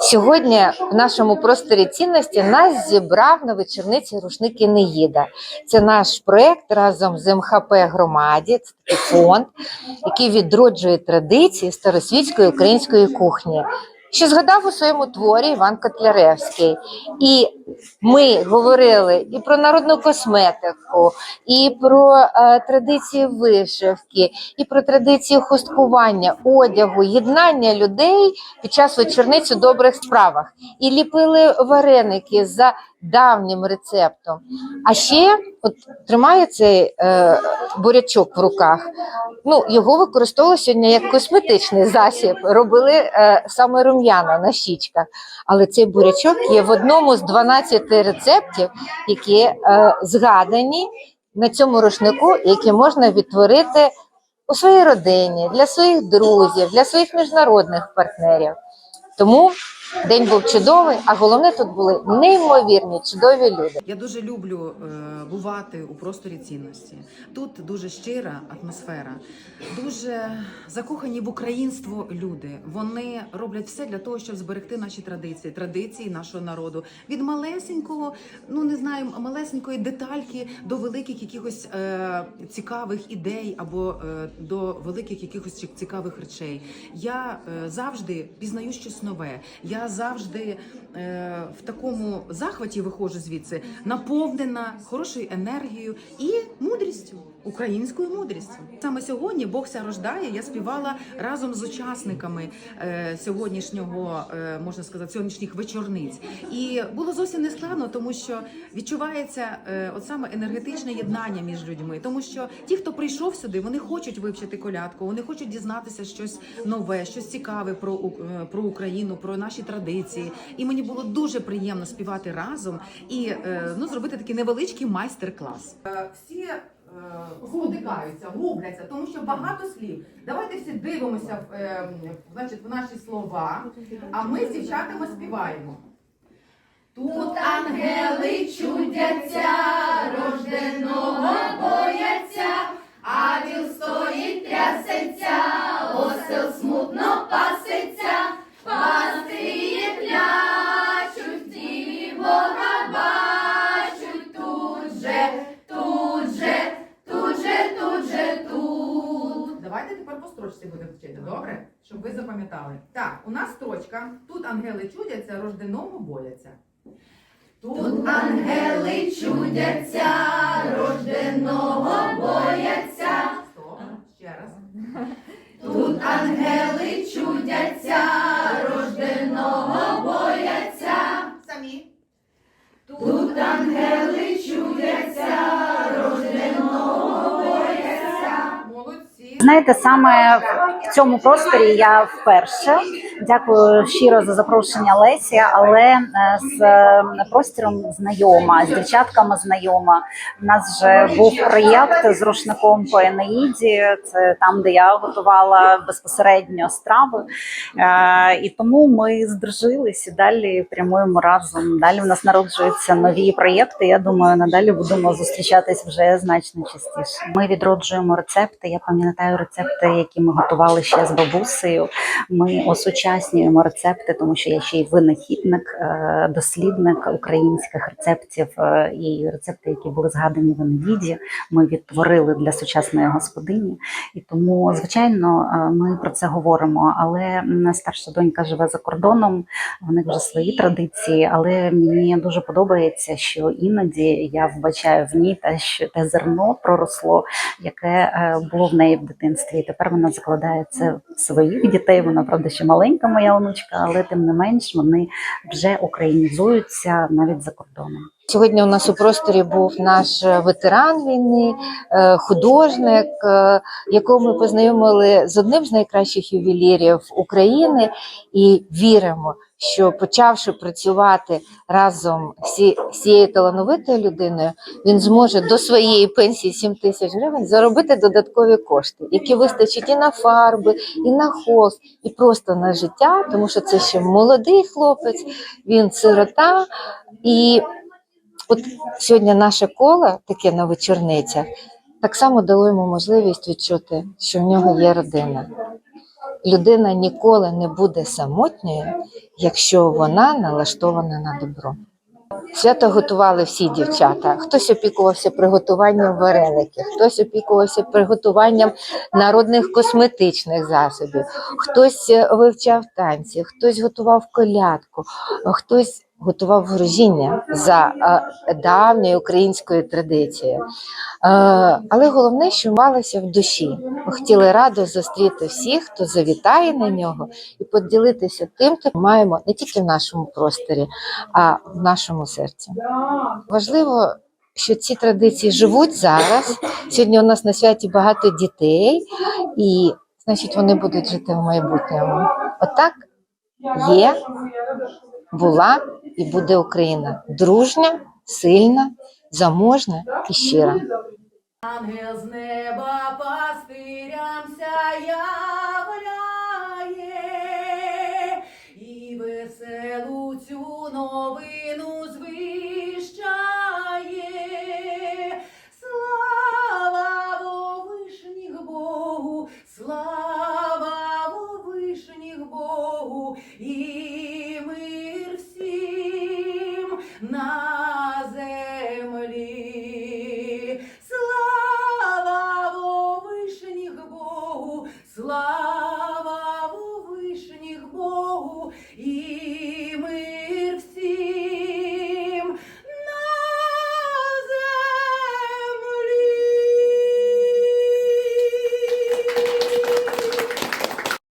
Сьогодні в нашому просторі цінності нас зібрав на вечорниці рушники Неїда. Це наш проект разом з МХП громаді. Це такий фонд, який відроджує традиції старосвітської української кухні. Що згадав у своєму творі Іван Котляревський. І ми говорили і про народну косметику, і про е, традиції вишивки, і про традиції хусткування, одягу, єднання людей під час вечорниць у добрих справах. І ліпили вареники за давнім рецептом. А ще от тримає цей е, бурячок в руках. Ну, його використовували сьогодні як косметичний засіб. Робили е, саме рум'яна на щічках. Але цей бурячок є в одному з 12 рецептів, які е, згадані на цьому рушнику, які можна відтворити у своїй родині, для своїх друзів, для своїх міжнародних партнерів. Тому день був чудовий, а головне тут були неймовірні чудові люди. Я дуже люблю е, бувати у просторі цінності. Тут дуже щира атмосфера, дуже закохані в українство люди. Вони роблять все для того, щоб зберегти наші традиції, традиції нашого народу. Від малесенького, ну не знаю, малесенької детальки до великих якихось е, цікавих ідей або е, до великих якихось цікавих речей. Я е, завжди пізнаю щось нове. Я завжди е, в такому захваті виходжу звідси, наповнена хорошою енергією і мудрістю, українською мудрістю. Саме сьогодні Бог ся рождає. Я співала разом з учасниками е, сьогоднішнього, е, можна сказати, сьогоднішніх вечорниць. І було зовсім не складно, тому що відчувається е, от саме енергетичне єднання між людьми. Тому що ті, хто прийшов сюди, вони хочуть вивчити колядку, вони хочуть дізнатися щось нове, щось цікаве про, про Україну, про наші традиції. І мені було дуже приємно співати разом і ну зробити такий невеличкий майстер-клас. Всі спотикаються, губляться, тому що багато слів. Давайте всі дивимося е, значить, в наші слова, а ми з дівчатами співаємо. Тут Ангели ви. Так, у нас строчка. Тут ангели чудяться, рожденого бояться. Тут ангели чудяться, рожденого бояться. Стоп, ще раз. Тут ангели чудяться, рожденого бояться. Самі. Тут ангели чудяться, рожденого бояться. Молодці. Знаєте, саме в цьому просторі я вперше. Дякую щиро за запрошення Лесі, але е, з е, простором знайома, з дівчатками знайома. У нас вже був проєкт з рушником по Енеїді. Це там, де я готувала безпосередньо страви. Е, І тому ми здружились і далі прямуємо разом. Далі в нас народжуються нові проєкти. Я думаю, надалі будемо зустрічатись вже значно частіше. Ми відроджуємо рецепти. Я пам'ятаю рецепти, які ми готували ще з бабусею. Ми осучаснюємо рецепти, тому що я ще й винахідник, е, дослідник українських рецептів е, і рецепти, які були згадані в Енеїді, ми відтворили для сучасної господині. І тому, звичайно, е, ми про це говоримо. Але старша донька живе за кордоном, в них вже свої традиції. Але мені дуже подобається, що іноді я вбачаю в ній те, що те зерно проросло, яке було в неї в дитинстві. І тепер вона закладає це в своїх дітей. Вона правда ще маленька, моя онучка, але тим не менш вони вже українізуються навіть за кордоном. Сьогодні у нас у просторі був наш е, ветеран війни, е, художник, е, якого ми познайомили з одним з найкращих ювелірів України, і віримо, що почавши працювати разом з цією талановитою людиною, він зможе до своєї пенсії 7 тисяч гривень заробити додаткові кошти, які вистачить і на фарби, і на холст, і просто на життя, тому що це ще молодий хлопець, він сирота і. От сьогодні наше коло, таке на вечорницях, так само дало йому можливість відчути, що в нього є родина. людина ніколи не буде самотньою, якщо вона налаштована на добро. Свято готували всі дівчата. Хтось опікувався приготуванням вареників, хтось опікувався приготуванням народних косметичних засобів, хтось е, вивчав танці, хтось готував колядку, хтось готував грузіння за е, давньою українською традицією. Е, але головне, що малося в душі. Ми хотіли радо зустріти всіх, хто завітає на нього, і поділитися тим, що маємо не тільки в нашому просторі, а в нашому серці. Важливо, що ці традиції живуть зараз. Сьогодні у нас на святі багато дітей, і значить вони будуть жити в майбутньому. Отак є, була і буде Україна дружня, сильна, заможна і щира. Ангел з неба пастирямся являє, і веселу цю новину на